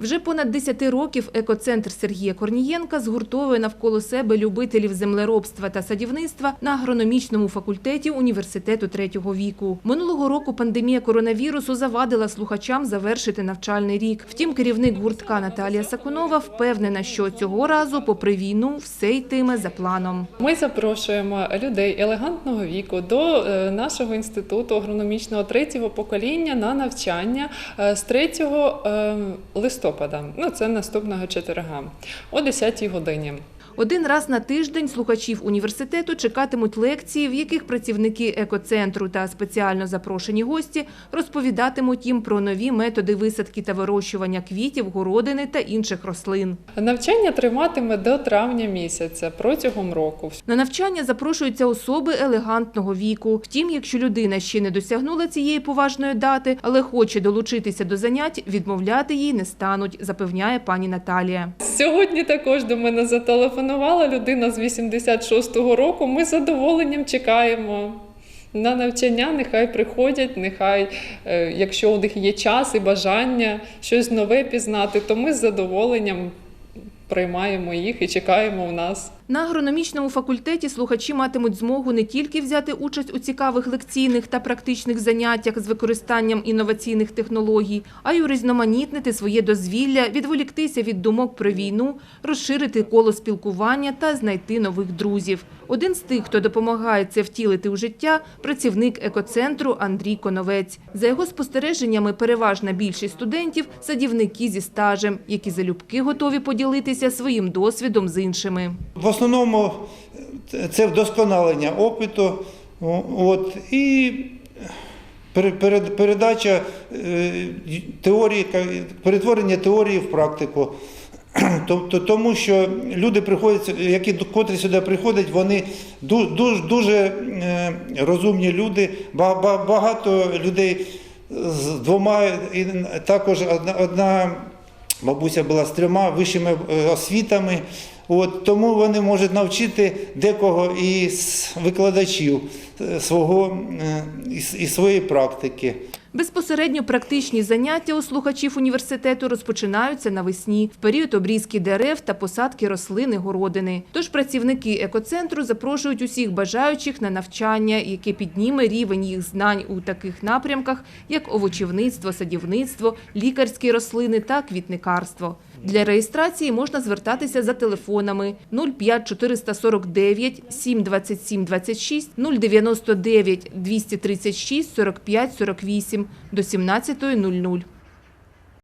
Вже понад 10 років екоцентр Сергія Корнієнка згуртовує навколо себе любителів землеробства та садівництва на агрономічному факультеті університету третього віку. Минулого року пандемія коронавірусу завадила слухачам завершити навчальний рік. Втім, керівник гуртка Наталія Сакунова впевнена, що цього разу, попри війну, все йтиме за планом. Ми запрошуємо людей елегантного віку до е, нашого інституту агрономічного третього покоління на навчання е, з 3 е, листопада. Ну це наступного четверга о 10 годині. Один раз на тиждень слухачів університету чекатимуть лекції, в яких працівники екоцентру та спеціально запрошені гості розповідатимуть їм про нові методи висадки та вирощування квітів, городини та інших рослин. Навчання триватиме до травня місяця протягом року. На навчання запрошуються особи елегантного віку. Втім, якщо людина ще не досягнула цієї поважної дати, але хоче долучитися до занять, відмовляти їй не стануть, запевняє пані Наталія. Сьогодні також до мене зателефонувала людина з 86-го року. Ми з задоволенням чекаємо. На навчання нехай приходять, нехай, е, якщо у них є час і бажання щось нове пізнати, то ми з задоволенням приймаємо їх і чекаємо в нас. На агрономічному факультеті слухачі матимуть змогу не тільки взяти участь у цікавих лекційних та практичних заняттях з використанням інноваційних технологій, а й урізноманітнити своє дозвілля, відволіктися від думок про війну, розширити коло спілкування та знайти нових друзів. Один з тих, хто допомагає це втілити у життя, працівник екоцентру Андрій Коновець. За його спостереженнями, переважна більшість студентів – садівники зі стажем, які залюбки готові поділитися своїм досвідом з іншими. В основному це вдосконалення опиту, от, і передача е, теорії, перетворення теорії в практику. Тому що люди приходять, які котрі сюди приходять, вони дуже, дуже е, розумні люди, Ба- ба- багато людей з двома, і також одна, одна бабуся була з трьома вищими е, освітами. От, тому вони можуть навчити декого із викладачів е, свого і із, із своєї практики. Безпосередньо практичні заняття у слухачів університету розпочинаються навесні, в період обрізки дерев та посадки рослин-городини. Тож працівники екоцентру запрошують усіх бажаючих на навчання, яке підніме рівень їх знань у таких напрямках, як овочівництво, садівництво, лікарські рослини та квітникарство. Для реєстрації можна звертатися за телефонами 05 449 727 26 099 236 45 48 до 17.00.